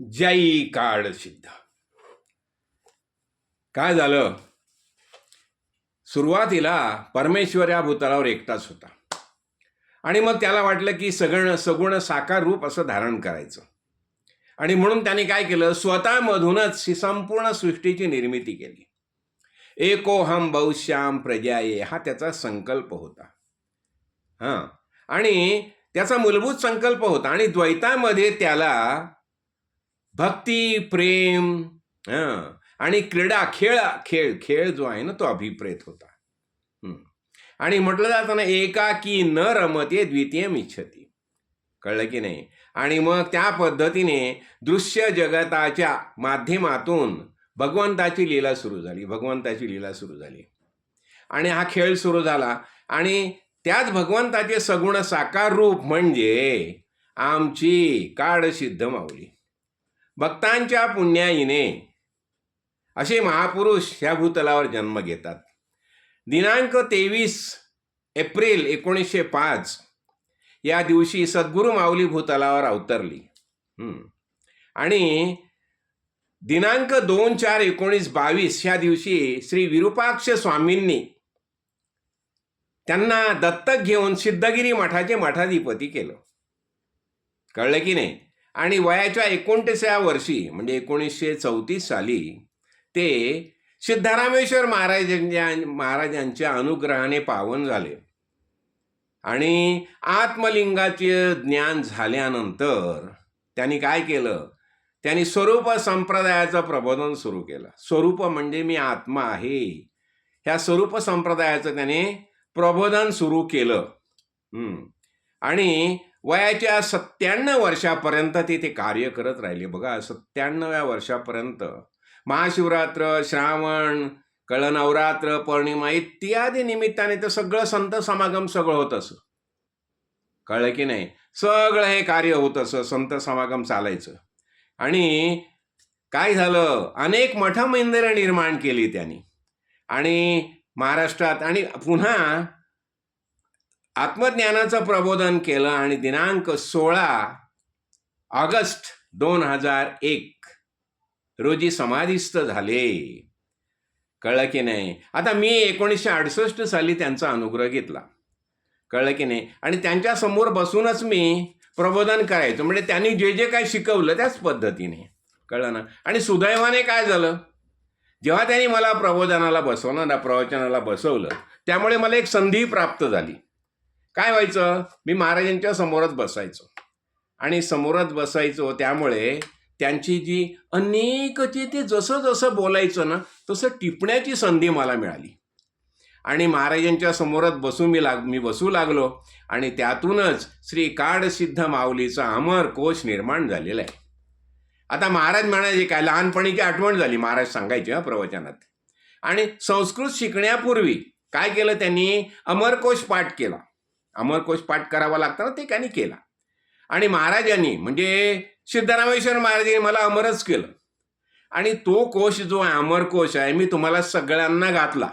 जय काळ सिद्ध. काय झालं? सुरुवातीला परमेश्वर या भूतलावर एकटाच होता. आणि मग त्याला वाटलं की सगळं सगुण साकार रूप असं धारण करायचं. आणि म्हणून त्याने काय केलं? स्वतःमधूनच ही संपूर्ण सृष्टीची निर्मिती केली. एकोहम बहुश्याम प्रजाये हा त्याचा संकल्प होता. हां. आणि त्याचा मूलभूत संकल्प होता आणि द्वैतामध्ये त्याला भक्ती प्रेम आणि क्रीडा खेळ खेळ खेळ जो आहे ना तो अभिप्रेत होता. आणि म्हटलं जाताना एकाकी न रमते द्वितीय इच्छती कळलं की नाही? आणि मग त्या पद्धतीने दृश्य जगताच्या माध्यमातून भगवंताची लीला सुरू झाली भगवंताची लीला सुरू झाली. आणि हा खेळ सुरू झाला. आणि त्याच भगवंताचे सगुण साकार रूप म्हणजे आमची काळसिद्ध माऊली. भक्तांच्या पुण्याईने असे महापुरुष ह्या भूतलावर जन्म घेतात. दिनांक तेवीस एप्रिल एकोणीसशे पाच या दिवशी सद्गुरू माऊली भूतलावर अवतरली. आणि दिनांक दोन चार एकोणीस बावीस ह्या दिवशी श्री विरूपाक्ष स्वामींनी त्यांना दत्तक घेऊन सिद्धगिरी मठाचे मठाधिपती केलं. कळलं की नाही? आणि वयाच्या एकोणतीसव्या वर्षी म्हणजे एकोणीसशे चौतीस साली ते सिद्धरामेश्वर महाराजांच्या महाराजांच्या अनुग्रहाने पावन झाले. आणि आत्मलिंगाचे ज्ञान झाल्यानंतर त्यांनी काय केलं? त्यांनी स्वरूप संप्रदायाचं प्रबोधन सुरू केलं. स्वरूप म्हणजे मी आत्मा आहे. ह्या स्वरूप संप्रदायाचं त्याने प्रबोधन सुरू केलं. आणि वयाच्या सत्त्याण्णव वर्षापर्यंत ते ते कार्य करत राहिले. बघा सत्त्याण्णव्या वर्षापर्यंत महाशिवरात्र श्रावण कळनवरात्र पौर्णिमा इत्यादी निमित्ताने तर सगळं संत समागम सगळं होत असं. कळलं की नाही? सगळं हे कार्य होत असं संत समागम चालायचं. आणि काय झालं? अनेक मठ मंदिरं निर्माण केली त्यांनी. आणि महाराष्ट्रात आणि पुन्हा आत्मज्ञानाचं प्रबोधन केलं आणि दिनांक सोळा ऑगस्ट दोन हजार एक रोजी समाधिस्थ झाले. कळलं की नाही? आता मी एकोणीसशे अडुसष्ट साली त्यांचा अनुग्रह घेतला. कळलं की नाही? आणि त्यांच्यासमोर बसूनच मी प्रबोधन करायचो. म्हणजे त्यांनी जे जे काय शिकवलं त्याच पद्धतीने. कळलं ना? आणि सुदैवाने काय झालं? जेव्हा त्यांनी मला प्रबोधनाला बसवलं ना प्रवचनाला बसवलं त्यामुळे मला एक संधी प्राप्त झाली. काय व्हायचं? मी महाराजांच्या समोरच बसायचो. आणि समोरच बसायचो त्यामुळे त्यांची जी अनेकची ते जसं जसं बोलायचं ना तसं टिपण्याची संधी मला मिळाली. आणि महाराजांच्या समोरच बसू मी लाग मी बसू लागलो. आणि त्यातूनच श्री काडसिद्ध माऊलीचा अमर कोश निर्माण झालेला आहे. आता महाराज म्हणायचे काय लहानपणीची आठवण झाली? महाराज सांगायचे हा प्रवचनात. आणि संस्कृत शिकण्यापूर्वी काय केलं त्यांनी? अमरकोश पाठ केला. अमरकोश पाठ करावा लागता ना ते त्यांनी केला. आणि महाराजांनी म्हणजे सिद्धरामेश्वर महाराजांनी मला अमरच केलं. आणि तो कोश जो आहे अमरकोश आहे मी तुम्हाला सगळ्यांना घातला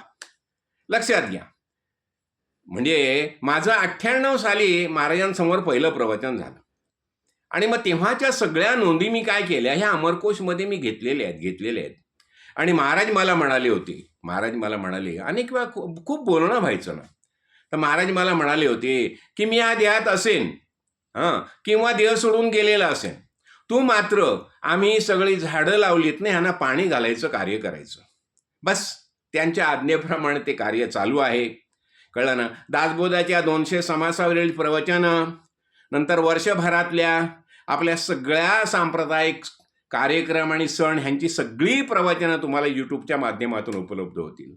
लक्षात घ्या. म्हणजे माझं अठ्ठ्याण्णव साली महाराजांसमोर पहिलं प्रवचन झालं. आणि मग तेव्हाच्या सगळ्या नोंदी मी काय केल्या ह्या अमरकोशमध्ये मी घेतलेल्या आहेत घेतलेल्या आहेत. आणि महाराज मला म्हणाले होते महाराज मला म्हणाले अनेक वेळा खूप खूप बोलणं व्हायचं ना. तर महाराज मला म्हणाले होते की मी या देहात असेन. हां किंवा देह सोडून गेलेला असेन. तू मात्र आम्ही सगळी झाडं लावलीत ना ह्यांना पाणी घालायचं कार्य करायचं. बस त्यांच्या आज्ञेप्रमाणे ते कार्य चालू आहे. कळलं ना? दासबोधाच्या दोनशे समासावरील प्रवचनं नंतर वर्षभरातल्या आपल्या सगळ्या सांप्रदायिक कार्यक्रम आणि सण ह्यांची सगळी प्रवचनं तुम्हाला यूट्यूबच्या माध्यमातून उपलब्ध होतील.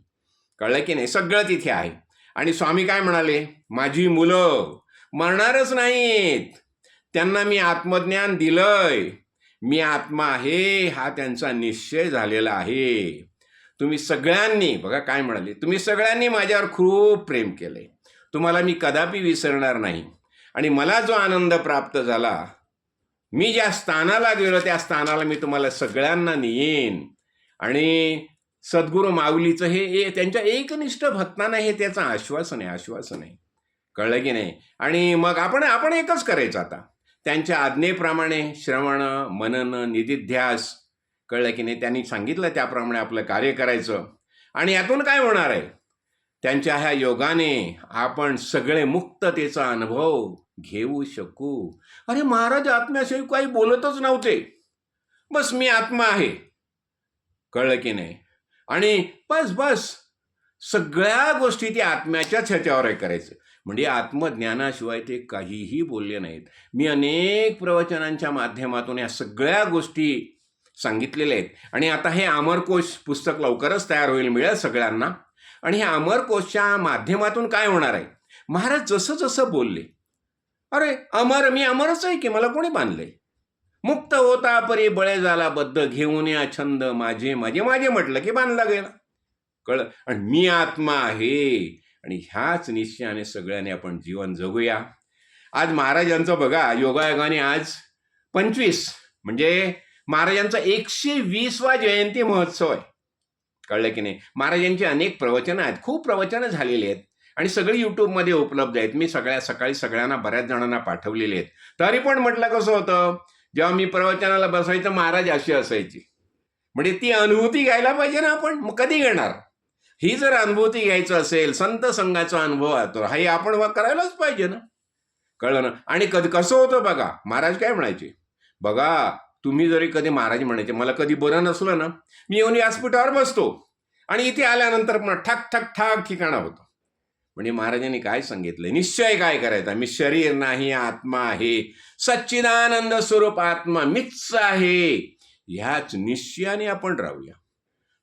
कळलं की नाही? सगळं तिथे आहे. आणि स्वामी काय म्हणाले? माझी मुलं मरणारच नाहीत. त्यांना मी आत्मज्ञान दिलंय. मी आत्मा आहे हा त्यांचा निश्चय झालेला आहे. तुम्ही सगळ्यांनी बघा काय म्हणाले तुम्ही सगळ्यांनी माझ्यावर खूप प्रेम केलं आहे तुम्हाला मी कदापि विसरणार नाही. आणि मला जो आनंद प्राप्त झाला मी ज्या स्थानाला गेलो त्या स्थानाला मी तुम्हाला सगळ्यांना नेईन. आणि सद्गुरू माऊलीचं हे त्यांच्या एकनिष्ठ भक्तांना हे त्याचं आश्वासन आहे आश्वासन आहे. कळलं की नाही? आणि मग आपण आपण एकच करायचं आता. त्यांच्या आज्ञेप्रमाणे श्रवण मनन निधिध्यास कळलं की नाही? त्यांनी सांगितलं त्याप्रमाणे आपलं कार्य करायचं. आणि यातून काय होणार आहे? त्यांच्या ह्या योगाने आपण सगळे मुक्ततेचा अनुभव घेऊ शकू. अरे महाराज आत्म्याशिवाय काही बोलतच नव्हते. बस मी आत्मा आहे. कळलं की नाही? आणि बस बस. सगळ्या गोष्टी ते आत्म्याच्याच ह्याच्यावर आहे करायचं. म्हणजे आत्मज्ञानाशिवाय ते काहीही बोलले नाहीत. मी अनेक प्रवचनांच्या माध्यमातून या सगळ्या गोष्टी सांगितलेल्या आहेत. आणि आता हे अमरकोश पुस्तक लवकरच तयार होईल मिळेल सगळ्यांना. आणि हे अमरकोशच्या माध्यमातून काय होणार आहे? महाराज जसं जसं बोलले. अरे अमर मी अमरच आहे की? मला कोणी बांधले मुक्त होता परी बळे झाला बद्ध घेऊन या छंद माझे माझे माझे म्हटलं की बांधला गेला. कळ आणि मी आत्मा आहे. आणि ह्याच निश्चयाने सगळ्यांनी आपण जीवन जगूया. आज महाराजांचं बघा योगायोगाने आज पंचवीस म्हणजे महाराजांचा एकशे वीसवा जयंती महोत्सव आहे. कळलं की नाही? महाराजांची अनेक प्रवचनं आहेत खूप प्रवचनं झालेली आहेत. आणि सगळी यूट्यूबमध्ये उपलब्ध आहेत. मी सगळ्या सकाळी सगळ्यांना बऱ्याच जणांना पाठवलेली आहेत. तरी पण म्हटलं कसं होतं? जेव्हा मी प्रवचनाला बसायचं महाराज अशी असायची. म्हणजे ती अनुभूती घ्यायला पाहिजे ना आपण. मग कधी घेणार? ही जर अनुभूती घ्यायचं असेल संत संघाचा अनुभव येतो हे आपण करायलाच पाहिजे ना. कळलं ना? आणि कधी कसं होतं बघा महाराज काय म्हणायचे? बघा तुम्ही जरी कधी महाराज म्हणायचे मला कधी बरं नसलं ना मी येऊन व्यासपीठावर बसतो. आणि इथे आल्यानंतर पण ठक ठक ठक ठिकाणा होतो. म्हणजे महाराजांनी काय सांगितलं? निश्चय काय करायचा? मी शरीर नाही आत्मा आहे. सच्चिदानंद स्वरूप आत्मा मीच आहे. ह्याच निश्चयाने आपण राहूया.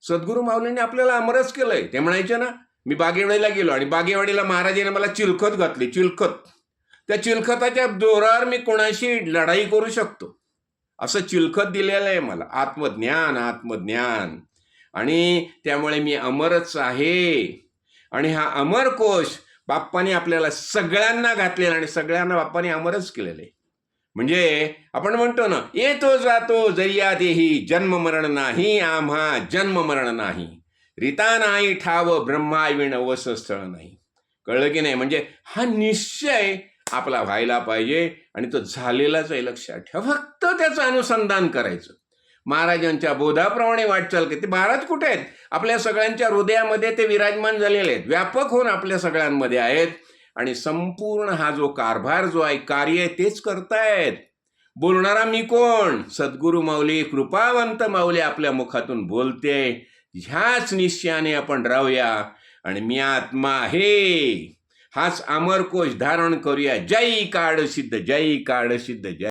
सद्गुरू माऊलींनी आपल्याला अमरच केलंय. ते म्हणायचे ना मी बागेवाडीला गेलो आणि बागेवाडीला महाराजांनी मला चिलखत घातली चिलखत. त्या चिलखताच्या जोरावर मी कोणाशी लढाई करू शकतो? असं चिलखत दिलेलं आहे मला. आत्मज्ञान आत्मज्ञान. आणि त्यामुळे मी अमरच आहे. आणि हा अमर कोश बाप्पाने आपल्याला सगळ्यांना घातलेला आणि सगळ्यांना बाप्पाने अमरच केलेलं आहे. म्हणजे आपण म्हणतो ना येतो जातो जरिया देही जन्म मरण नाही आम्हा जन्म मरण नाही. रिता नाही ठाव ब्रह्माविण वस स्थळ नाही. कळलं की नाही? म्हणजे हा निश्चय आपला व्हायला पाहिजे आणि तो झालेलाच आहे. लक्षात ठेवा. फक्त त्याचं अनुसंधान करायचं. महाराजांच्या बोधाप्रमाणे वाटचाल की ते महाराज कुठे आहेत? आपल्या सगळ्यांच्या हृदयामध्ये ते विराजमान झालेले आहेत. व्यापक होऊन आपल्या सगळ्यांमध्ये आहेत. आणि संपूर्ण हा जो कारभार जो आहे कार्य आहे तेच करतायत. बोलणारा मी कोण? सद्गुरू माऊली कृपावंत माऊली आपल्या मुखातून बोलते. ह्याच निश्चयाने आपण राहूया. आणि मी आत्मा आहे. हाच अमरकोश धारण करूया. जय काळ सिद्ध जय काळ सिद्ध जय